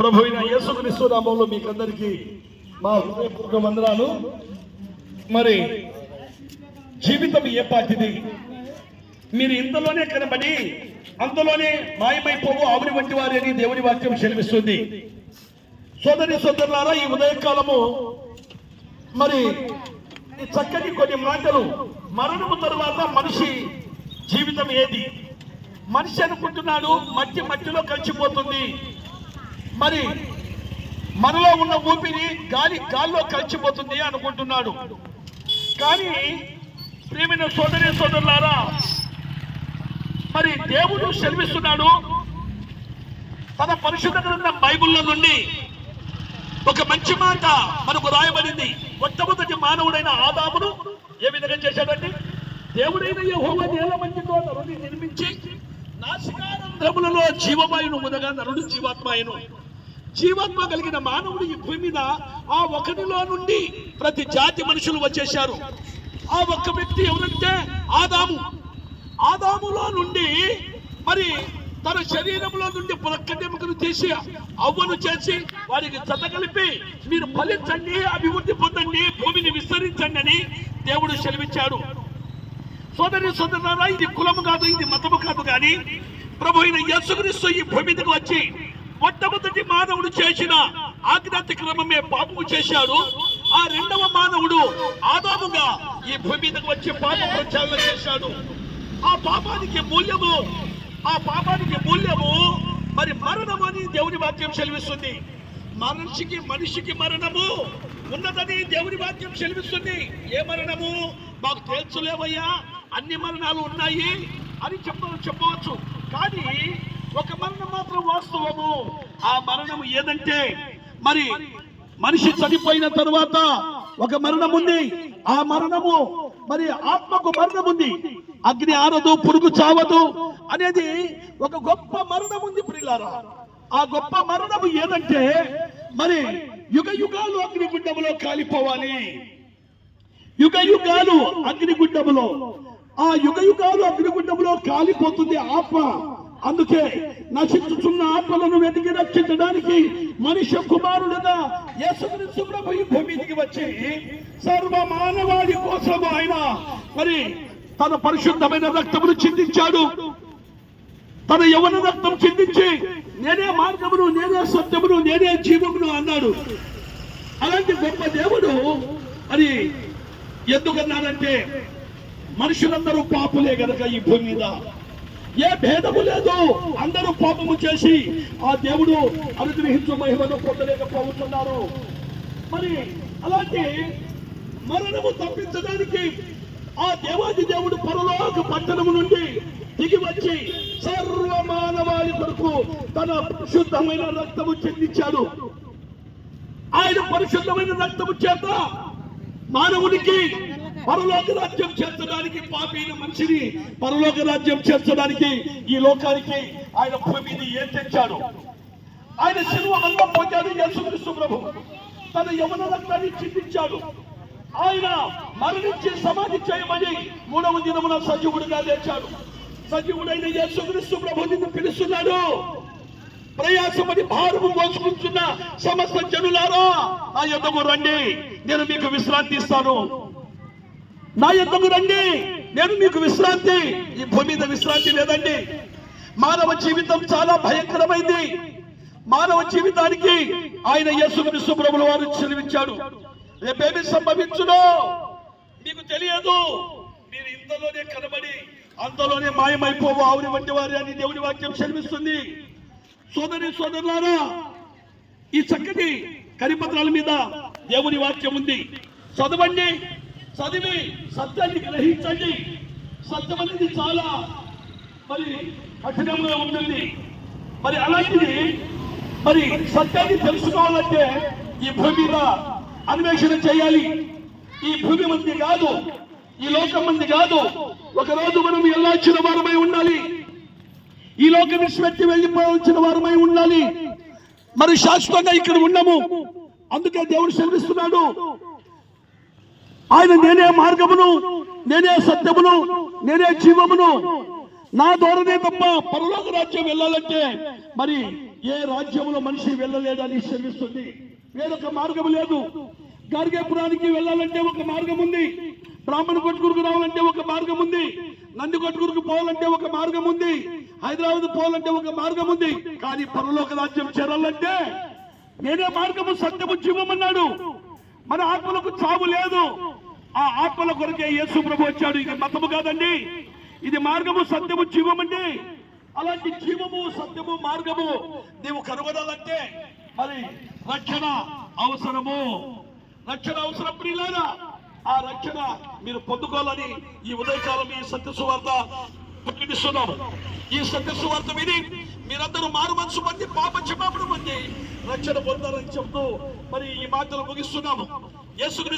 ప్రభు అయిన యేసుక్రీస్తు నామంలో మీకందరికీ మా హృదయపూర్వక వందనాలు. మరి జీవితం ఏ పాటిది? మీరు ఇంతలోనే కనబడి అంతలోనే మాయమైపోవు ఆవిరి వంటి వారి అని దేవుని వాక్యం సెలవిస్తుంది. సోదరి సోదరులారా ఈ ఉదయకాలము మరి ఈ చక్కటి కొన్ని మాటలు మరణము తర్వాత మనిషి జీవితం ఏది? మనిషి అనుకుంటున్నాడు మధ్య మధ్యలో కలిసిపోతుంది. మరి మనలో ఉన్న ఊపిరి గాలి గాల్లో కలిసిపోతుంది అనుకుంటున్నాడు. కానీ ప్రియమైన సోదరి సోదరులారా మరి దేవుడు సెలవిస్తున్నాడు తన పరిశుద్ధ గ్రంథం బైబుల్లో నుండి ఒక మంచి మాట మనకు రాయబడింది. మొట్టమొదటి మానవుడైన ఆదామును ఏ విధంగా చేశాడండి? దేవుడైన యెహోవా నేల మంచితో నరుని నిర్మించి నాసికానందములలో జీవమాయును మునగా నరుడు జీవాత్మాయను జీవాత్మ కలిగిన మానవుడు ఈ భూమి మీద ఆ ఒకటిలో నుండి ప్రతి జాతి మనుషులు వచ్చేశారు. ఆ ఒక్క వ్యక్తి ఎవరంటే ఆదాము. ఆదాములో నుండి మరి తన శరీరంలో నుండి పులక్కటెముకను తీసి అవ్వను చేసి వారికి జత కలిపి మీరు ఫలించండి అభివృద్ధి పొందండి భూమిని విస్తరించండి అని దేవుడు సెలవిచ్చాడు. సోదరి సోదరులారా ఇది కులము కాదు ఇది మతము కాదు కానీ ప్రభు అయిన యేసుక్రీస్తు ఈ భూమి వచ్చి మొట్టమొదటి మానవుడు చేసిన ఆజ్ఞాత క్రమమే పాపము చేశాడు. ఆ రెండవ మానవుడు ఆదాముగా ఈ భూమి మీదకు వచ్చి పాప ప్రచారణ చేశాడు. ఆ పాపానికి మూల్యము ఆ పాపానికి మూల్యము మరి మరణం అని దేవుని వాక్యం సెలవిస్తుంది. మనిషికి మనిషికి మరణము ఉన్నదని దేవుని వాక్యం సెలవిస్తుంది. ఏ మరణము? మాకు తెలుసులేవయ్యా అన్ని మరణాలు ఉన్నాయి అని చెప్ప చెప్పవచ్చు. కానీ ఒక మరణం మాత్రం వాస్తవము. ఆ మరణం ఏదంటే మరి మనిషి చనిపోయిన తరువాత ఒక మరణం ఉంది. ఆ మరణము మరి ఆత్మకు మరణం ఉంది. అగ్ని ఆరదు పురుగు చావదు అనేది ఒక గొప్ప మరణం ఉంది ప్రిలారా ఆ గొప్ప మరణము ఏదంటే మరి యుగ యుగాలు అగ్నిగుండములో కాలిపోవాలి. యుగ యుగాలు అగ్నిగుండములో ఆ యుగ యుగాలు అగ్నిగుండములో కాలిపోతుంది ఆత్మ. అందుకే నశించుతున్న ఆత్మలను వెతికి రక్షించడానికి మనిషి కుమారుడుగా యేసుక్రీస్తు ప్రభు ఈ మీదికి వచ్చి సర్వ మానవాళి కోసం ఆయన మరి తన పరిశుద్ధమైన రక్తమును చిందించాడు. తన యవన రక్తం చిందించి నేనే మార్గమును నేనే సత్యమును నేనే జీవమును అన్నాడు. అలాంటి గొప్ప దేవుడు అని ఎందుకన్నాడంటే మనుషులందరూ పాపులే గనక ఈ భూమి మీద. ఏ భేదము లేదు. అందరూ పాపము చేసి ఆ దేవుడు అనుగ్రహించు మహిమను పొందలేకపోతున్నారు మరి అలాంటి మరణము తప్పించడానికి ఆ దేవాది దేవుడు పరలోక పట్టణము నుండి దిగి వచ్చి సర్వ మానవాళి కొరకు తన శుద్ధమైన రక్తము చెందించాడు ఆయన పరిశుద్ధమైన రక్తము చేత మానవునికి పరలోక రాజ్యం చేర్చడానికి పాపైన మనిషిని పరలోక రాజ్యం చేర్చడానికి ఈ లోకానికి ఆయన భూమి మీద ఏం తెచ్చాడు? ఆయన శిలువ వల్ల పొందాడు యేసుక్రీస్తు ప్రభు. తన యవన రక్తాన్ని చిందించాడు. ఆయన మరణించి సమాధి చేయమని మూడవ దినమున సజీవుడిగా లేచాడు. సజీవుడైన యేసుక్రీస్తు ప్రభు నిన్ను పిలుస్తున్నాడు. ప్రయాసమని భారము మోసుకుంటున్న సమస్త జనులారా నా యొక్కకు రండి. నేను మీకు విశ్రాంతి ఇస్తాను నా యొద్దకు రండి. నేను మీకు విశ్రాంతి. ఈ భూమి మీద విశ్రాంతి లేదండి. మానవ జీవితం చాలా భయంకరమైంది. మానవ జీవితానికి ఆయన యేసుక్రీస్తు ప్రభుల వారు చెలివించాడు రేపేమి సంభవించునో మీకు తెలియదు. మీరు ఇంతలోనే కనబడి అంతలోనే మాయమైపోవు. ఆవుని వంటి వారి అని దేవుని వాక్యం చదివిస్తుంది సోదరి సోదరులారా ఈ చక్కటి కరిపత్రాల మీద దేవుని వాక్యం ఉంది. చదవండి. చదివి సత్యాన్ని గ్రహించండి. సత్యం అనేది చాలా మరి కఠినంగా ఉంటుంది. మరి అలాంటిది మరి సత్యాన్ని తెలుసుకోవాలంటే ఈ భూమి మీద అన్వేషణ చేయాలి. ఈ భూమి మంది కాదు ఈ లోకం మంది కాదు. ఒక రోజు మనం ఎల్లాల్సిన వారమై ఉండాలి. ఈ లోకం విడిచిపెట్టి వెళ్ళిపోవాల్సిన వారమై ఉండాలి. మరి శాశ్వతంగా ఇక్కడ ఉండము అందుకే దేవుడు శ్రమిస్తున్నాడు ఆయన నేనే మార్గమును నేనే సత్యమును నేనే జీవమును. నా ద్వారానే తప్ప పరలోక రాజ్యం వెళ్ళాలంటే మరి ఏ రాజ్యంలో మనిషి వెళ్ళలేడని శ్రమిస్తుంది. వేరొక మార్గం లేదు. గార్గేపురానికి వెళ్ళాలంటే ఒక మార్గం ఉంది. బ్రాహ్మణ కొట్టుకురుకు రావాలంటే ఒక మార్గం ఉంది. నంది కొట్టుకురుకు పోవాలంటే ఒక మార్గం ఉంది. హైదరాబాద్ పోవాలంటే ఒక మార్గం ఉంది. కానీ పరలోక రాజ్యం చేరాలంటే నేనే మార్గము సత్యము జీవమన్నాడు. మన ఆత్మలకు చావు లేదు. ఆ ఆత్మల కొరకే యేసు ప్రభు వచ్చాడు. ఇది మతము కాదండి. ఇది మార్గము సత్యము జీవమండి అలాంటి జీవము సత్యము మార్గము నీవు కనుగొనాలంటే మరి రక్షణ అవసరము. రక్షణ అవసరం ప్రియులారా. ఆ రక్షణ మీరు పొందుకోవాలని ఈ ఉదయకాలం ఈ సత్య సువార్త ప్రకటిస్తున్నాము. ఈ సత్య సువార్త విని మీరందరూ మారు మనసు పొంది పాప క్షమాపణ పొంది రక్షణ పొందాలని చెప్తూ మరి ఈ మాటలు ముగిస్తున్నాము. యేసుక్రీస్తు